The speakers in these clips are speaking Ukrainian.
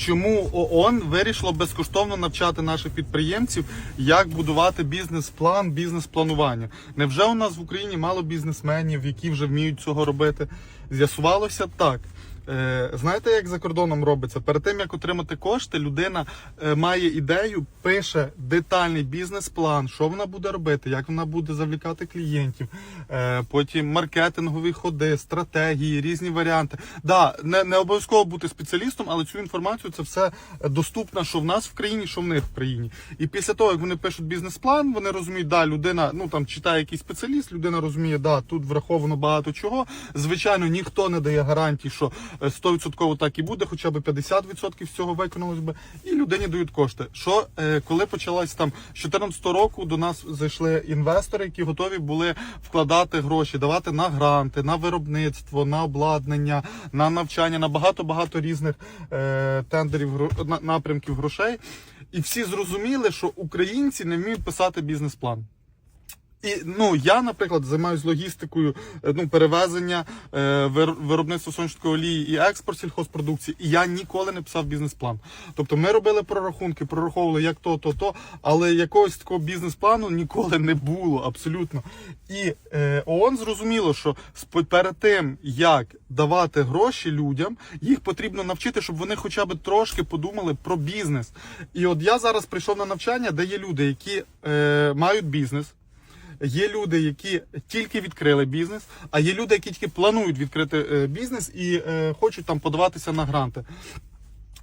чому ООН вирішило безкоштовно навчати наших підприємців, як будувати бізнес-план, бізнес-планування. Невже у нас в Україні мало бізнесменів, які вже вміють цього робити? З'ясувалося так. Е, Знаєте, як за кордоном робиться? Перед тим як отримати кошти, людина е, має ідею, пише детальний бізнес-план, що вона буде робити, як вона буде завлікати клієнтів, е, потім маркетингові ходи, стратегії, різні варіанти. Да, не, не обов'язково бути спеціалістом, але цю інформацію це все доступно, що в нас в країні, що в них в країні. І після того, як вони пишуть бізнес-план, вони розуміють, да, людина ну там читає якийсь спеціаліст, людина розуміє, да, тут враховано багато чого. Звичайно, ніхто не дає гарантій, що 100% так і буде, хоча б 50% з цього виконалось би, і людині дають кошти. Що е, коли почалась там з 14 року, до нас зайшли інвестори, які готові були вкладати гроші, давати на гранти, на виробництво, на обладнання, на навчання, на багато багато різних е, тендерів на- напрямків грошей. І всі зрозуміли, що українці не вміють писати бізнес-план. І ну я, наприклад, займаюся логістикою, е, ну перевезення, е, вир- виробництво сонячної олії і експорт сільхозпродукції. І я ніколи не писав бізнес-план. Тобто ми робили прорахунки, прораховували як то, то, то, але якогось такого бізнес-плану ніколи не було абсолютно. І е, ООН зрозуміло, що перед тим як давати гроші людям, їх потрібно навчити, щоб вони хоча б трошки подумали про бізнес. І от я зараз прийшов на навчання, де є люди, які е, мають бізнес. Є люди, які тільки відкрили бізнес, а є люди, які тільки планують відкрити е, бізнес і е, хочуть там подаватися на гранти.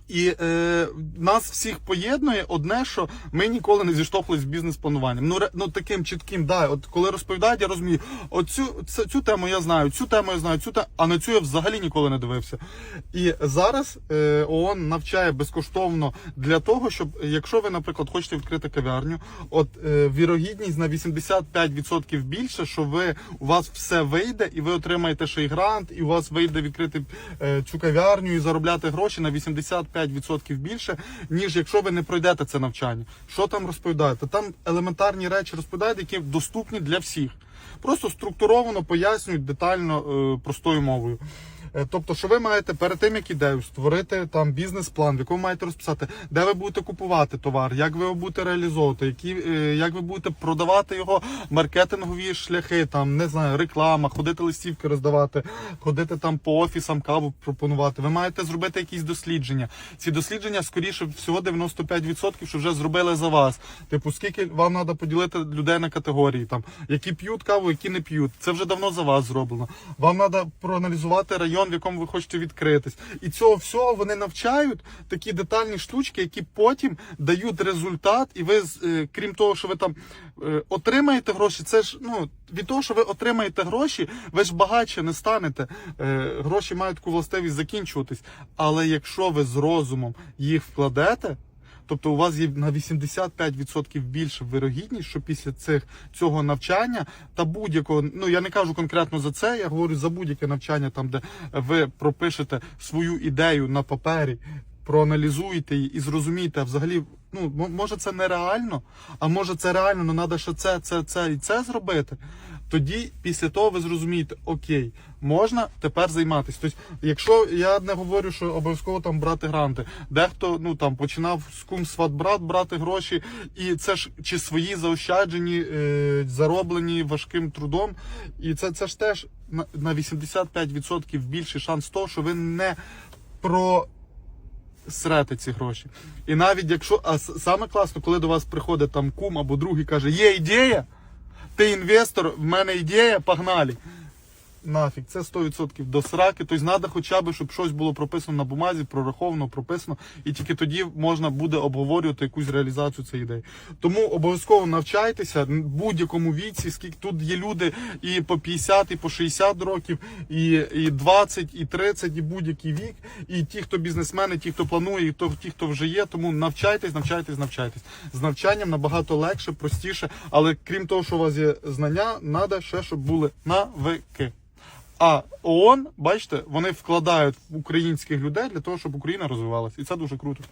І е, нас всіх поєднує одне, що ми ніколи не зіштовхнулися з бізнес-плануванням. Ну, ну таким чітким, да, от коли розповідають, я розумію, оцю цю, цю тему я знаю, цю тему я знаю, цю те, а на цю я взагалі ніколи не дивився. І зараз е, ООН навчає безкоштовно для того, щоб якщо ви, наприклад, хочете відкрити кав'ярню, от е, вірогідність на 85% більше, що ви у вас все вийде, і ви отримаєте ще й грант, і у вас вийде відкрити е, цю кав'ярню і заробляти гроші на 85% більше, ніж якщо ви не пройдете це навчання. Що там розповідаєте? Там елементарні речі розповідають, які доступні для всіх. Просто структуровано пояснюють детально е, простою мовою. Е, Тобто, що ви маєте перед тим, як ідею створити там бізнес-план, в якому маєте розписати, де ви будете купувати товар, як ви його будете реалізовувати, які, е, як ви будете продавати його маркетингові шляхи, там не знаю, реклама, ходити листівки роздавати, ходити там по офісам, каву пропонувати. Ви маєте зробити якісь дослідження. Ці дослідження, скоріше всього, 95%, що вже зробили за вас. Типу, скільки вам треба поділити людей на категорії, там які п'ють каву, які не п'ють. Це вже давно за вас зроблено. Вам треба проаналізувати район, в якому ви хочете відкритись. І цього всього вони навчають такі детальні штучки, які потім дають результат. І ви, е, крім того, що ви там е, отримаєте гроші, це ж ну від того, що ви отримаєте гроші, ви ж багатше не станете. Е, Гроші мають таку властивість закінчуватись. Але якщо ви з розумом їх вкладете. Тобто у вас є на 85% більше вирогідність, що після цих цього навчання та будь-якого, ну я не кажу конкретно за це, я говорю за будь-яке навчання, там де ви пропишете свою ідею на папері, проаналізуєте її і зрозумієте, а взагалі, ну може це нереально, а може це реально, але треба ще це, це, це і це зробити. Тоді після того ви зрозумієте, окей, можна тепер займатися. Тобто, якщо я не говорю, що обов'язково там брати гранти, дехто ну там починав з кум сват брат брати гроші, і це ж чи свої заощаджені, е, зароблені важким трудом, і це, це ж теж на, на 85% більший шанс того, що ви не про срете ці гроші. І навіть якщо, а саме класно, коли до вас приходить там кум або другий каже, є ідея, ти інвестор, в мене ідея, погнали. Нафіг, це 100% до сраки. Тобто треба хоча б, щоб щось було прописано на бумазі, прораховано, прописано, і тільки тоді можна буде обговорювати якусь реалізацію цієї ідеї. Тому обов'язково навчайтеся в будь-якому віці, скільки тут є люди і по 50, і по 60 років, і, і 20, і 30, і будь-який вік. І ті, хто бізнесмени, ті, хто планує, і ті, хто вже є. Тому навчайтесь, навчайтесь, навчайтесь. З навчанням набагато легше, простіше, але крім того, що у вас є знання, треба ще, щоб були навики. А ООН, бачите, вони вкладають в українських людей для того, щоб Україна розвивалася. І це дуже круто.